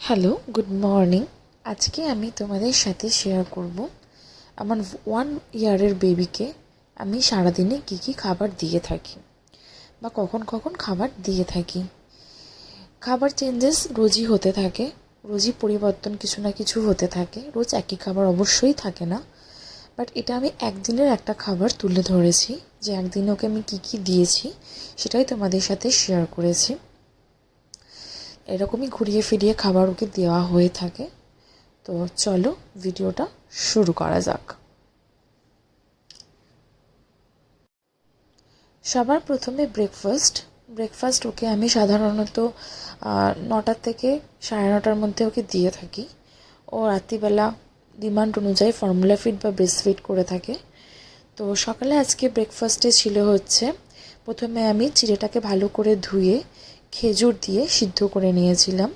Hello good morning আজকে আমি তোমাদের সাথে শেয়ার করব আমার ওয়ান ইয়ারের বেবিকে আমি সারাদিনে কী কী খাবার দিয়ে থাকি বা কখন কখন খাবার দিয়ে থাকি। খাবার চেঞ্জেস রোজই হতে থাকে, রোজই পরিবর্তন কিছু না কিছু হতে থাকে, রোজ একই খাবার অবশ্যই থাকে না। বাট এটা আমি একদিনের একটা খাবার তুলে ধরেছি, যে একদিন ওকে আমি কী কী দিয়েছি সেটাই তোমাদের সাথে শেয়ার করেছি। এরকমই ঘুরিয়ে ফিরিয়ে খাবার ওকে দেওয়া হয়ে থাকে। তো চলো ভিডিওটা শুরু করা যাক। সবার প্রথমে ব্রেকফাস্ট ব্রেকফাস্ট ওকে আমি সাধারণত নটার থেকে সাড়ে নটার মধ্যে ওকে দিয়ে থাকি। ও রাত্রিবেলা ডিমান্ড অনুযায়ী ফর্মুলা ফিড বা ব্রেস্ট ফিড করে থাকে। তো সকালে আজকে ব্রেকফাস্টে ছিল হচ্ছে, প্রথমে আমি চিড়েটাকে ভালো করে ধুয়ে খেজুর দিয়ে সিদ্ধ করে নিয়েছিলাম।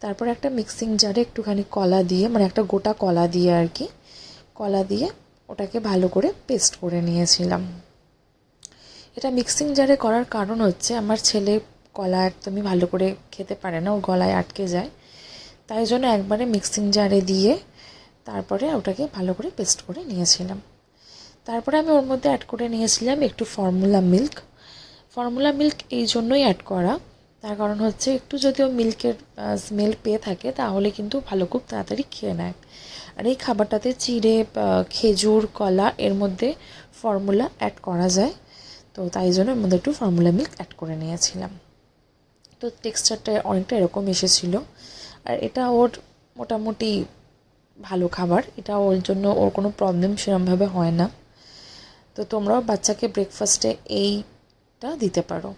তারপর একটা মিক্সিং জারে একটুখানি কলা দিয়ে মানে একটা গোটা কলা দিয়ে আর কি, কলা দিয়ে ওটাকে ভালো করে পেস্ট করে নিয়েছিলাম। এটা মিক্সিং জারে করার কারণ হচ্ছে, আমার ছেলে কলা একদমই ভালো করে খেতে পারে না, ও গলায় আটকে যায়। তাই জন্য একবারে মিক্সিং জারে দিয়ে তারপরে ওটাকে ভালো করে পেস্ট করে নিয়েছিলাম। তারপরে আমি ওর মধ্যে অ্যাড করে নিয়েছিলাম একটু ফর্মুলা মিল্ক ফর্মুলা মিল্ক এই জন্যই অ্যাড করা। তার কারণ হচ্ছে একটু যদি ও মিল্কের স্মেল পেয়ে থাকে, তাহলে কিন্তু ভালো খুব তাড়াতাড়ি খেয়ে নেয়। আর এই খাবারটাতে চিড়ে খেজুর, কলা, এর মধ্যে ফর্মুলা অ্যাড করা যায়। তো তাই জন্য এর মধ্যে একটু ফর্মুলা মিল্ক অ্যাড করে নিয়েছিলাম। তো টেক্সচারটা অনেকটা এরকম এসেছিল। আর এটা ওর মোটামুটি ভালো খাবার। এটা ওর জন্য ওর কোনো প্রবলেম সেরমভাবে হয় না। তো তোমরাও বাচ্চাকে ব্রেকফাস্টে এইটা দিতে পারো।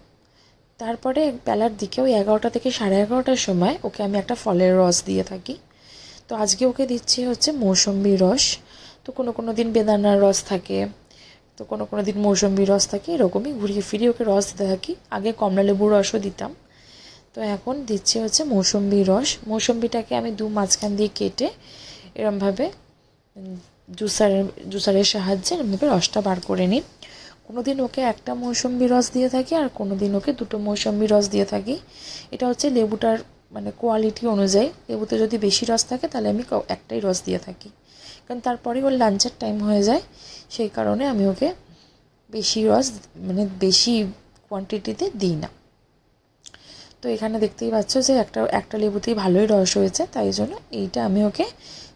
তারপরে বেলার দিকে ওই এগারোটা থেকে সাড়ে এগারোটার সময় ওকে আমি একটা ফলের রস দিয়ে থাকি। তো আজকে ওকে দিচ্ছি হচ্ছে মৌসম্বি রস। তো কোনো কোনো দিন বেদানার রস থাকে, তো কোনো কোনো দিন মৌসম্বি রস থাকে, এরকমই ঘুরিয়ে ফিরিয়ে ওকে রস দিতে থাকি। আগে কমলা লেবুর রসও দিতাম। তো এখন দিচ্ছি হচ্ছে মৌসম্বি রস। মৌসম্বিটাকে আমি দু মাঝখান দিয়ে কেটে এরমভাবে জুসারের জুসারের সাহায্যে এরমভাবে রসটা বার করে নিই। কোনো দিন ওকে একটা মৌসম্বি রস দিয়ে থাকি আর কোনো দিন ওকে দুটো মৌসম্বি রস দিয়ে থাকি। এটা হচ্ছে লেবুটার মানে কোয়ালিটি অনুযায়ী। লেবুতে যদি বেশি রস থাকে তাহলে আমি একটাই রস দিয়ে থাকি। কারণ তারপরেই ওর লাঞ্চের টাইম হয়ে যায়। সেই কারণে আমি ওকে বেশি রস মানে বেশি কোয়ান্টিটিতে দিই না। তো এখানে দেখতেই পাচ্ছ যে একটা একটা লেবুতেই ভালোই রস হয়েছে। তাই জন্য এইটা আমি ওকে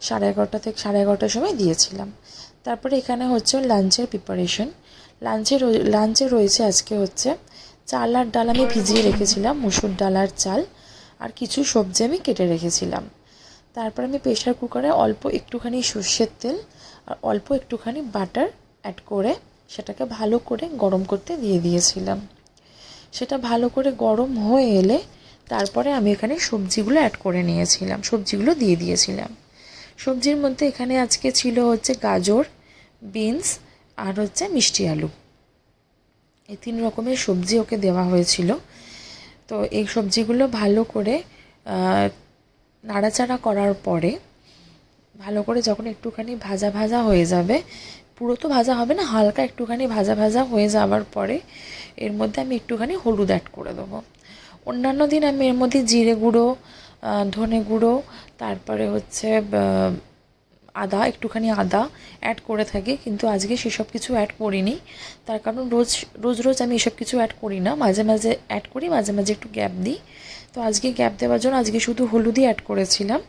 সাড়ে এগারোটা থেকে সাড়ে এগারোটার সময় দিয়েছিলাম। তারপরে এখানে হচ্ছে লাঞ্চের প্রিপারেশন লাঞ্চে লাঞ্চে রয়েছে আজকে হচ্ছে চাল আর ডাল আমি ভিজিয়ে রেখেছিলাম, মুসুর ডাল আর চাল, আর কিছু সবজি আমি কেটে রেখেছিলাম। তারপর আমি প্রেশার কুকারে অল্প একটুখানি সর্ষের তেল আর অল্প একটুখানি বাটার অ্যাড করে সেটাকে ভালো করে গরম করতে দিয়ে দিয়েছিলাম। সেটা ভালো করে গরম হয়ে এলে তারপরে আমি এখানে সবজিগুলো অ্যাড করে নিয়েছিলাম, সবজিগুলো দিয়ে দিয়েছিলাম। সবজির মধ্যে এখানে আজকে ছিল হচ্ছে গাজর, বিনস আর হচ্ছে মিষ্টি আলু। এই তিন রকমের সবজি ওকে দেওয়া হয়েছিল। তো এই সবজিগুলো ভালো করে নাড়াচাড়া করার পরে, ভালো করে যখন একটুখানি ভাজা ভাজা হয়ে যাবে, পুরো তো ভাজা হবে না, হালকা একটুখানি ভাজা ভাজা হয়ে যাওয়ার পরে, এর মধ্যে আমি একটুখানি হলুদ অ্যাড করে দেবো। অন্যান্য দিন আমি এর মধ্যে জিরে গুঁড়ো ধনে গুঁড়ো, তারপরে হচ্ছে আদা, একটুখানি আদা অ্যাড করে থাকি, কিন্তু আজকে সেসব কিছু অ্যাড করিনি। তার কারণ রোজ রোজ রোজ আমি এসব কিছু অ্যাড করি না। মাঝে মাঝে অ্যাড করি, মাঝে মাঝে একটু গ্যাপ দিই। তো আজকে গ্যাপ দেওয়ার জন্য আজকে শুধু হলুদই অ্যাড করেছিলাম।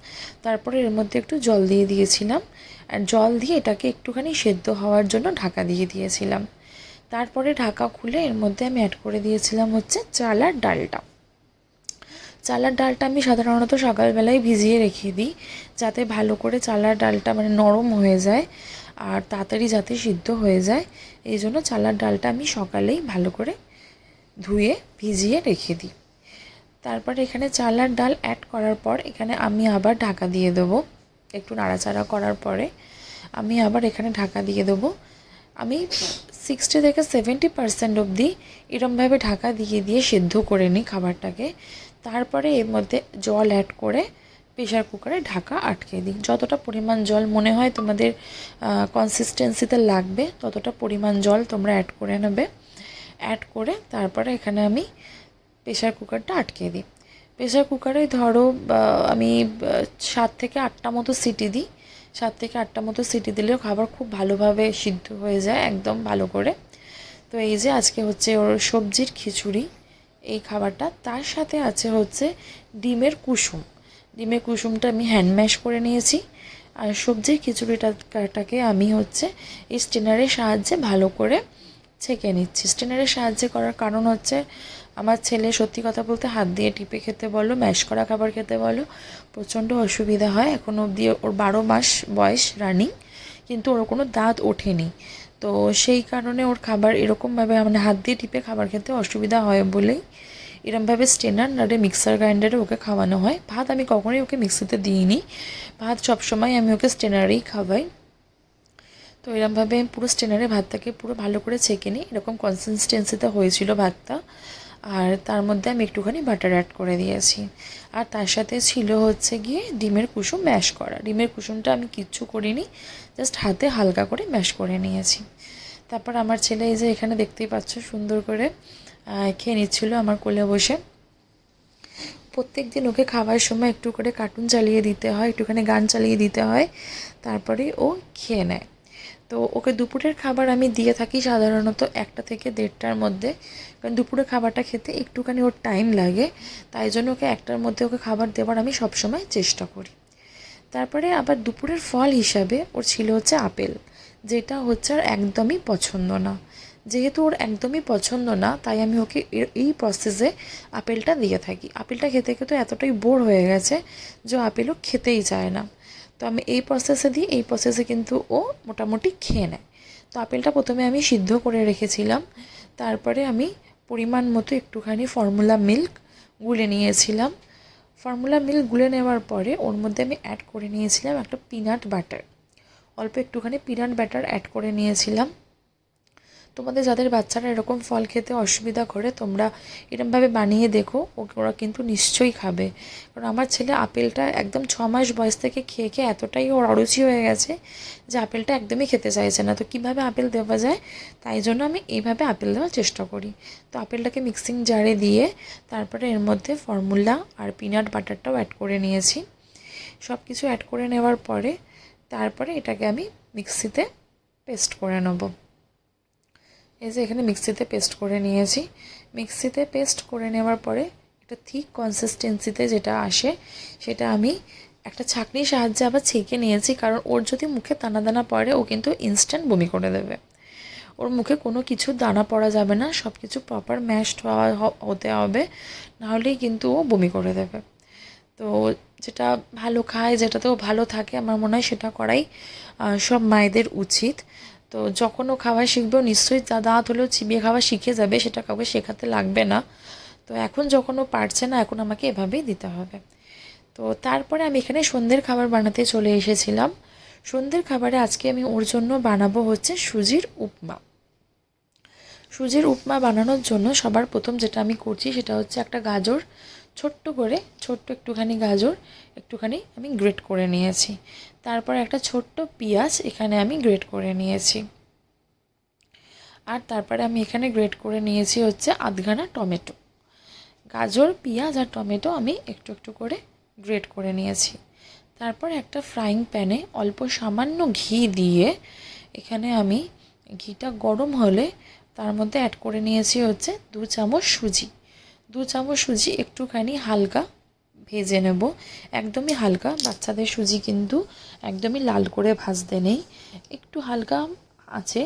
তারপরে এর মধ্যে একটু জল দিয়ে দিয়েছিলাম। আর জল দিয়ে এটাকে একটুখানি সেদ্ধ হওয়ার জন্য ঢাকা দিয়ে দিয়েছিলাম। তারপরে ঢাকা খুলে এর মধ্যে আমি অ্যাড করে দিয়েছিলাম হচ্ছে চাল আর ডালটা। চালার ডালটা আমি সাধারণত সকালবেলায় ভিজিয়ে রেখে দিই, যাতে ভালো করে চালার ডালটা মানে নরম হয়ে যায় আর তাড়াতাড়ি যাতে সিদ্ধ হয়ে যায়। এই জন্য চালার ডালটা আমি সকালেই ভালো করে ধুয়ে, ভিজিয়ে রেখে দিই। তারপরে এখানে চালার ডাল অ্যাড করার পর এখানে আমি আবার ঢাকা দিয়ে দেবো। একটু নাড়াচাড়া করার পরে আমি আবার এখানে ঢাকা দিয়ে দেবো। আমি সিক্সটি থেকে সেভেন্টি পার্সেন্ট অবধি এরমভাবে ঢাকা দিয়ে দিয়ে সেদ্ধ করে নিই খাবারটাকে। তারপরে এর মধ্যে জল অ্যাড করে প্রেশার কুকারে ঢাকা আটকে দিই। যতটা পরিমাণ জল মনে হয় তোমাদের কনসিস্টেন্সিতে লাগবে, ততটা পরিমাণ জল তোমরা অ্যাড করে নেবে। অ্যাড করে তারপরে এখানে আমি প্রেশার কুকারটা আটকে দিই। প্রেশার কুকারে ধরো আমি সাত থেকে আটটা মতো সিটি দিই। সাত থেকে আটটা মতো সিটি দিলেও খাবার খুব ভালোভাবে সিদ্ধ হয়ে যায়, একদম ভালো করে। তো এই যে আজকে হচ্ছে ওর সবজির খিচুড়ি, এই খাবারটা। তার সাথে আছে হচ্ছে ডিমের কুসুম। ডিমের কুসুমটা আমি হ্যান্ড ম্যাশ করে নিয়েছি। আর সবজির খিচুড়িটাকে আমি হচ্ছে স্টেনারের সাহায্যে ভালো করে ছেঁকে নিচ্ছি। স্টেনারের সাহায্যে করার কারণ হচ্ছে আমার ছেলে সত্যি কথা বলতে হাত দিয়ে টিপে খেতে বলো, ম্যাশ করা খাবার খেতে বলো, প্রচণ্ড অসুবিধা হয়। এখন অবধি ওর বারো মাস বয়স রানিং কিন্তু ওর কোনো দাঁত ওঠেনি। তো সেই কারণে ওর খাবার এরকমভাবে মানে হাত দিয়ে টিপে খাবার খেতে অসুবিধা হয় বলেই এরমভাবে স্টেনার নাড়ে মিক্সার গ্রাইন্ডারে ওকে খাওয়ানো হয়। ভাত আমি কখনোই ওকে মিক্সিতে দিইনি। ভাত সবসময় আমি ওকে স্টেনারেই খাওয়াই। তো এরমভাবে পুরো স্টেনারে ভাতটাকে পুরো ভালো করে ছেঁকে নিই। এরকম কনসিস্টেন্সিতে হয়েছিল ভাতটা। আর তার মধ্যে আমি একটুখানি বাটার অ্যাড করে দিয়েছি। আর তার সাথে ছিল হচ্ছে গিয়ে ডিমের কুসুম ম্যাশ করা। ডিমের কুসুমটা আমি কিচ্ছু করিনি জাস্ট হাতে হালকা করে ম্যাশ করে নিয়েছি। তারপর আমার ছেলে এই যে এখানে দেখতেই পাচ্ছ, সুন্দর করে খেয়ে নিচ্ছিল আমার কোলে বসে। প্রত্যেক দিন ওকে খাওয়ার সময় একটু করে কার্টুন চালিয়ে দিতে হয়, একটুখানি গান চালিয়ে দিতে হয়। তারপরে ও খেয়ে নেয়। তো ওকে দুপুরের খাবার আমি দিয়ে থাকি সাধারণত একটা থেকে দেড়টার মধ্যে। কারণ দুপুরের খাবারটা খেতে একটুখানি ওর টাইম লাগে, তাই জন্য ওকে একটার মধ্যে ওকে খাবার দেওয়ার আমি সবসময় চেষ্টা করি। তারপরে আবার দুপুরের ফল হিসাবে ওর ছিল হচ্ছে আপেল, যেটা হচ্ছে আর একদমই পছন্দ না। যেহেতু ওর একদমই পছন্দ না, তাই আমি ওকে এই প্রসেসে আপেলটা দিয়ে থাকি। আপেলটা খেতে খেতে এতটাই বোর হয়ে গেছে যে আপেলও খেতেই চায় না। তো আমি এই প্রসেসে দিই, এই প্রসেসে কিন্তু ও মোটামুটি খেয়ে নেয়। তো আপেলটা প্রথমে আমি সিদ্ধ করে রেখেছিলাম, তারপরে আমি পরিমাণ মতো একটুখানি ফর্মুলা মিল্ক গুলে নিয়েছিলাম। ফর্মুলা মিল্ক গুলে নেওয়ার পরে ওর মধ্যে আমি অ্যাড করে নিয়েছিলাম একটা পিনাট বাটার অল্প একটুখানি পিনাট বাটার অ্যাড করে নিয়েছিলাম। তোমাদের যাদের বাচ্চারা এরকম ফল খেতে অসুবিধা করে, তোমরা এরমভাবে বানিয়ে দেখো ওরা কিন্তু নিশ্চয়ই খাবে। কারণ আমার ছেলে আপেলটা একদম ছ মাস বয়স থেকে খেয়ে খেয়ে এতটাই ওর অরুচি হয়ে গেছে যে আপেলটা একদমই খেতে চাইছে না। তো কীভাবে আপেল দেওয়া যায়? তাই জন্য আমি এইভাবে আপেল দেওয়ার চেষ্টা করি। তো আপেলটাকে মিক্সিং জারে দিয়ে তারপরে এর মধ্যে ফর্মুলা আর পিনাট বাটারটাও অ্যাড করে নিয়েছি। সব কিছু অ্যাড করে নেওয়ার পরে, তারপরে এটাকে আমি মিক্সিতে পেস্ট করে নেব। এই যে এখানে মিক্সিতে পেস্ট করে নিয়েছি। মিক্সিতে পেস্ট করে নেওয়ার পরে একটা থিক কনসিস্টেন্সিতে যেটা আসে, সেটা আমি একটা ছাঁকনির সাহায্যে আবার ছেঁকে নিয়েছি, কারণ ওর যদি মুখে দানা দানা পড়ে, ও কিন্তু ইনস্ট্যান্ট বমি করে দেবে। ওর মুখে কোনো কিছু দানা পড়া যাবে না সব কিছু প্রপার ম্যাশড হওয়া হতে হবে নাহলেই কিন্তু ও বমি করে দেবে। তো যেটা ভালো খায়, যেটাতেও ভালো থাকে, আমার মনে হয় সেটা করাই সব মায়েদের উচিত। তো যখন ও খাওয়া শিখবে নিশ্চয়ই দাঁত হলেও চিবিয়ে খাওয়া শিখে যাবে, সেটা কাউকে শেখাতে লাগবে না। তো এখন যখন ও পারছে না, এখন আমাকে এভাবেই দিতে হবে। তো তারপরে আমি এখানে সন্ধ্যের খাবার বানাতে চলে এসেছিলাম। সন্ধ্যের খাবারে আজকে আমি ওর জন্য বানাবো হচ্ছে সুজির উপমা। সুজির উপমা বানানোর জন্য সবার প্রথম যেটা আমি করছি, সেটা হচ্ছে একটা গাজর ছোট্ট করে, ছোট্ট একটুখানি গাজর, একটুখানি আমি গ্রেট করে নিয়েছি। তারপর একটা ছোট্ট পেঁয়াজ এখানে আমি গ্রেট করে নিয়েছি। আর তারপরে আমি এখানে গ্রেট করে নিয়েছি হচ্ছে আধখানা টমেটো। গাজর, পেঁয়াজ আর টমেটো আমি একটু একটু করে গ্রেট করে নিয়েছি। তারপর একটা ফ্রাইং প্যানে অল্প সামান্য ঘি দিয়ে এখানে আমি ঘিটা গরম হলে তার মধ্যে অ্যাড করে নিয়েছি হচ্ছে দু চামচ সুজি। দু চামচ সুজি একটুখানি হালকা ভেজে নেব। একদমই হালকা, বাচ্চাদের সুজি কিন্তু একদমই লাল করে ভাজতে নেই। একটু হালকা আছে,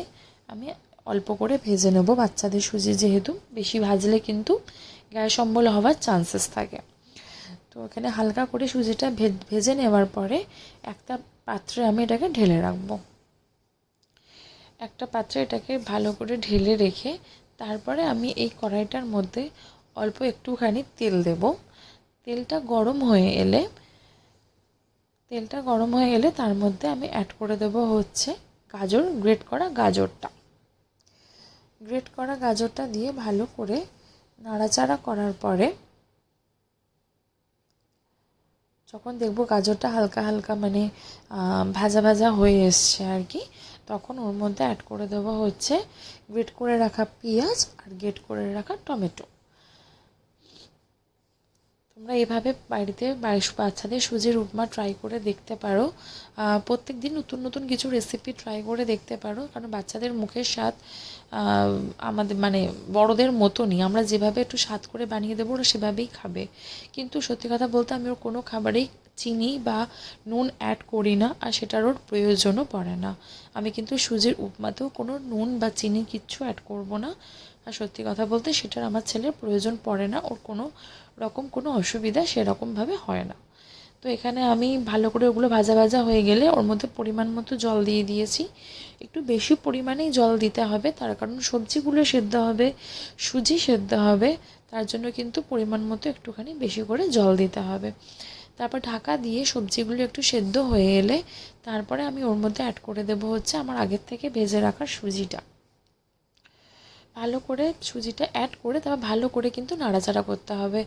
আমি অল্প করে ভেজে নেব। বাচ্চাদের সুজি যেহেতু বেশি ভাজলে কিন্তু গ্যাস অম্বল হওয়ার চান্সেস থাকে। তো এখানে হালকা করে সুজিটা ভেজে নেওয়ার পরে একটা পাত্রে আমি এটাকে ঢেলে রাখব। একটা পাত্রে এটাকে ভালো করে ঢেলে রেখে তারপরে আমি এই কড়াইটার মধ্যে অল্প একটুখানি তেল দেব। তেলটা গরম হয়ে এলে, তেলটা গরম হয়ে এলে তার মধ্যে আমি অ্যাড করে দেব হচ্ছে গাজর গ্রেট করা গাজরটা। গ্রেট করা গাজরটা দিয়ে ভালো করে নাড়াচাড়া করার পরে যখন দেখব গাজরটা হালকা হালকা মানে ভাজা ভাজা হয়ে এসছে আর কি, তখন ওর মধ্যে অ্যাড করে দেবো হচ্ছে গ্রেট করে রাখা পেঁয়াজ আর গ্রেট করে রাখা টমেটো। তোমরা এভাবে বাড়িতে বাচ্চাদের সুজির উপমা ট্রাই করে দেখতে পারো। প্রত্যেক দিন নতুন নতুন কিছু রেসিপি ট্রাই করে দেখতে পারো। কারণ বাচ্চাদের মুখের স্বাদ আমাদের মানে বড়দের মতনই। আমরা যেভাবে একটু স্বাদ করে বানিয়ে দেবো, ওরা সেভাবেই খাবে। কিন্তু সত্যি কথা বলতে আমি ওর কোনো খাবারেই চিনি বা নুন অ্যাড করি না আর সেটার ওর প্রয়োজনও পড়ে না। আমি কিন্তু সুজির উপমাতেও কোনো নুন বা চিনি কিচ্ছু অ্যাড করব না। আর সত্যি কথা বলতে সেটার আমার ছেলের প্রয়োজন পড়ে না। ওর কোনো রকম কোনো অসুবিধা সেরকমভাবে হয় না। তো এখানে আমি ভালো করে ওগুলো ভাজা ভাজা হয়ে গেলে ওর মধ্যে পরিমাণ মতো জল দিয়ে দিয়েছি। একটু বেশি পরিমাণেই জল দিতে হবে, তার কারণ সবজিগুলো সেদ্ধ হবে, সুজি সেদ্ধ হবে, তার জন্য কিন্তু পরিমাণ মতো একটুখানি বেশি করে জল দিতে হবে। তারপর ঢাকা দিয়ে সবজিগুলো একটু সেদ্ধ হয়ে এলে তারপরে আমি ওর মধ্যে অ্যাড করে দেবো হচ্ছে আমার আগের থেকে ভেজে রাখা সুজিটা। ভালো করে সুজিটা অ্যাড করে তারপর ভালো করে কিন্তু নাড়াচাড়া করতে হবে।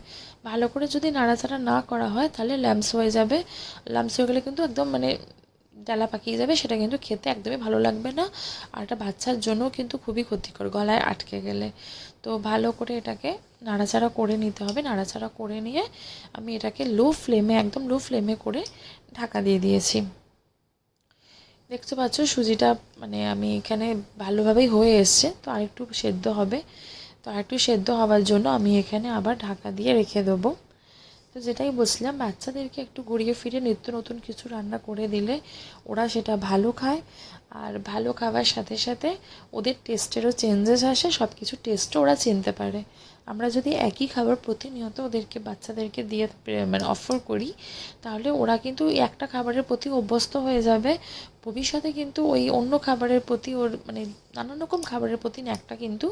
ভালো করে যদি নাড়াচাড়া না করা হয় তাহলে ল্যাম্পস হয়ে যাবে। ল্যাম্পস হয়ে গেলে কিন্তু একদম মানে ডালা পাকিয়ে যাবে, সেটা কিন্তু খেতে একদমই ভালো লাগবে না। আর এটা বাচ্চার জন্যও কিন্তু খুবই ক্ষতিকর গলায় আটকে গেলে। তো ভালো করে এটাকে নাড়াচাড়া করে নিতে হবে। নাড়াচাড়া করে নিয়ে আমি এটাকে লো ফ্লেমে একদম লো ফ্লেমে করে ঢাকা দিয়ে দিয়েছি। দেখতে পাচ্ছ সুজিটা মানে আমি এখানে ভালোভাবেই হয়ে এসছে। তো আরেকটু সেদ্ধ হবে। তো আরেকটু সেদ্ধ হওয়ার জন্য আমি এখানে আবার ঢাকা দিয়ে রেখে দেবো। তো যেটাই বলছিলাম, বাচ্চাদেরকে একটু ঘুরিয়ে ফিরে নিত্য নতুন কিছু রান্না করে দিলে ওরা সেটা ভালো খায়। আর ভালো খাওয়ার সাথে সাথে ওদের টেস্টেরও চেঞ্জেস আসে সব কিছু টেস্টও ওরা চিনতে পারে। আমরা যদি একই খাবার প্রতিনিয়ত ওদেরকে, বাচ্চাদেরকে দিয়ে মানে অফার করি, তাহলে ওরা কিন্তু একটা খাবারের প্রতি অভ্যস্ত হয়ে যাবে। ভবিষ্যতে কিন্তু ওই অন্য খাবারের প্রতি ওর মানে নানান রকম খাবারের প্রতি একটা কিন্তু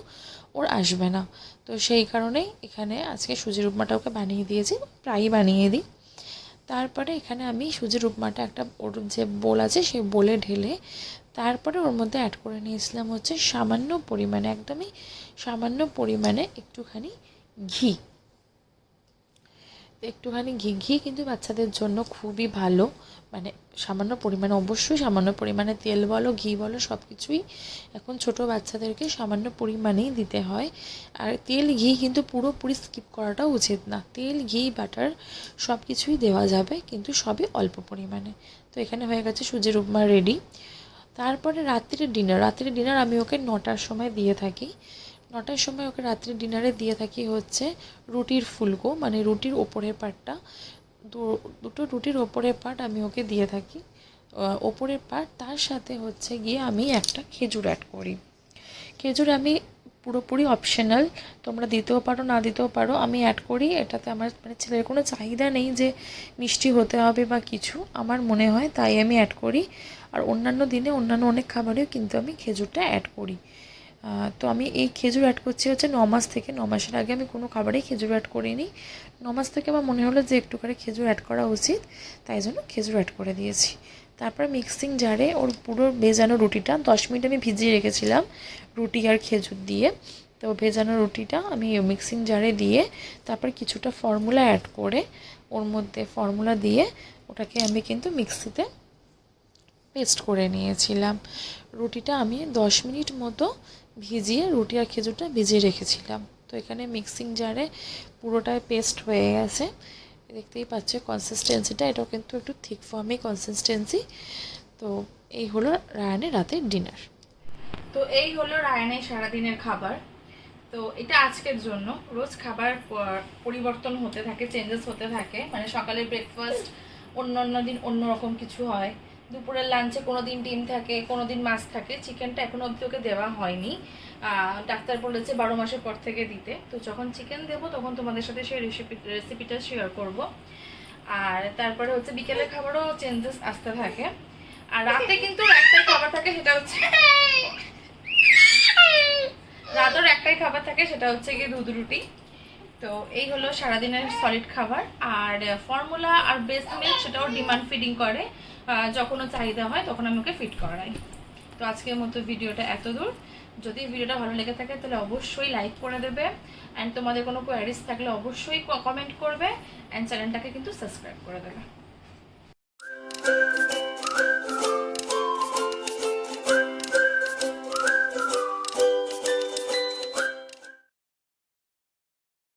ওর আসবে না। তো সেই কারণেই এখানে আজকে সুজির উপমাটা ওকে বানিয়ে দিয়েছি, প্রায়ই বানিয়ে দিই। তারপরে এখানে আমি সুজির উপমাটা একটা ওর যে বোল আছে, সেই বোলে ঢেলে তারপরে ওর মধ্যে অ্যাড করে নিয়েছিলাম হচ্ছে সামান্য পরিমাণে, একদমই সামান্য পরিমাণে একটুখানি ঘি। একটুখানি ঘি ঘি কিন্তু বাচ্চাদের জন্য খুবই ভালো। মানে সামান্য পরিমাণে, অবশ্যই সামান্য পরিমাণে তেল বলো, ঘি বলো সব কিছুই এখন ছোট বাচ্চাদেরকে সামান্য পরিমাণেই দিতে হয়। আর তেল, ঘি কিন্তু পুরোপুরি স্কিপ করাটাও উচিত না। তেল, ঘি বাটার সব কিছুই দেওয়া যাবে, কিন্তু সবই অল্প পরিমাণে। তো এখানে হয়ে গেছে সুজির উপমা রেডি তারপরে রাত্রির ডিনার রাত্রির ডিনার আমি ওকে নটার সময় দিয়ে থাকি। নটার সময় ওকে রাত্রির ডিনারে দিয়ে থাকি হচ্ছে রুটির ফুলকো মানে রুটির ওপরের পাটটা। দুটো রুটির ওপরের পাট আমি ওকে দিয়ে থাকি। ওপরের পাট, তার সাথে হচ্ছে গিয়ে আমি একটা খেজুর অ্যাড করি। খেজুর আমি পুরোপুরি অপশনাল তোমরা দিতেও পারো, না দিতেও পারো, আমি অ্যাড করি। এটাতে আমার মানে ছেলের কোনো চাহিদা নেই যে মিষ্টি হতে হবে বা কিছু। আমার মনে হয় তাই আমি অ্যাড করি। আর অন্যান্য দিনে অন্যান্য অনেক খাবারেও কিন্তু আমি খেজুরটা অ্যাড করি। তো আমি এই খেজুর অ্যাড করছি হচ্ছে মাস থেকে। মাসের আগে আমি কোনো খাবারেই খেজুর অ্যাড করিনি। মাস থেকে আমার মনে হলো যে একটু করে খেজুর অ্যাড করা উচিত। তাই জন্য খেজুর অ্যাড করে দিয়েছি। তারপর মিক্সিং জারে ওর পুরো ভেজানো রুটিটা, দশ মিনিট আমি ভিজিয়ে রেখেছিলাম রুটি আর খেজুর দিয়ে। তো ভেজানো রুটিটা আমি মিক্সিং জারে দিয়ে তারপর কিছুটা ফর্মুলা অ্যাড করে ওর মধ্যে ফর্মুলা দিয়ে ওটাকে আমি কিন্তু মিক্সিতে পেস্ট করে নিয়েছিলাম। রুটিটা আমি দশ মিনিট মতো ভিজিয়ে রুটি আর খেজুরটা ভিজিয়ে রেখেছিলাম। তো এখানে মিক্সিং জারে পুরোটাই পেস্ট হয়ে গেছে। দেখতেই পাচ্ছে কনসিস্টেন্সিটা এটাও কিন্তু একটু থিক ফর্মই কনসিস্টেন্সি তো এই হলো রায়ানের রাতের ডিনার তো এই হলো রায়ানের সারাদিনের খাবার। তো এটা আজকের জন্য। রোজ খাবার পরিবর্তন হতে থাকে চেঞ্জেস হতে থাকে। মানে সকালে ব্রেকফাস্ট অন্য অন্য দিন অন্য রকম কিছু হয়। দুপুরের লাঞ্চে কোনো দিন ডিম থাকে কোনো দিন মাছ থাকে। চিকেনটা এখনও অবধি ওকে দেওয়া হয়নি। ডাক্তার বলেছে বারো মাসের পর থেকে দিতে। তো যখন চিকেন দেবো তখন তোমাদের সাথে সেই রেসিপি রেসিপিটা শেয়ার করব। আর তারপরে হচ্ছে বিকেলের খাবারও চেঞ্জেস আসতে থাকে। আর রাতে কিন্তু একটাই খাবার থাকে সেটা হচ্ছে রাতের একটাই খাবার থাকে সেটা হচ্ছে গিয়ে দুধ রুটি। তো এই হলো সারাদিনের সলিড খাবার। আর ফর্মুলা আর বেস মিল্ক সেটাও ডিমান্ড ফিডিং করে। আহ, যখন ওর চাহিদা হয় তখন আমি ওকে ফিট করাই। তো আজকের মতো ভিডিওটা এত দূর। যদি ভিডিওটা ভালো লেগে থাকে, তাহলে অবশ্যই লাইক করে দেবে। অ্যান্ড তোমাদের কোনো কোয়ারিজ থাকলে অবশ্যই কমেন্ট করবে। অ্যান্ড চ্যানেলটাকে কিন্তু সাবস্ক্রাইব করে দেবে।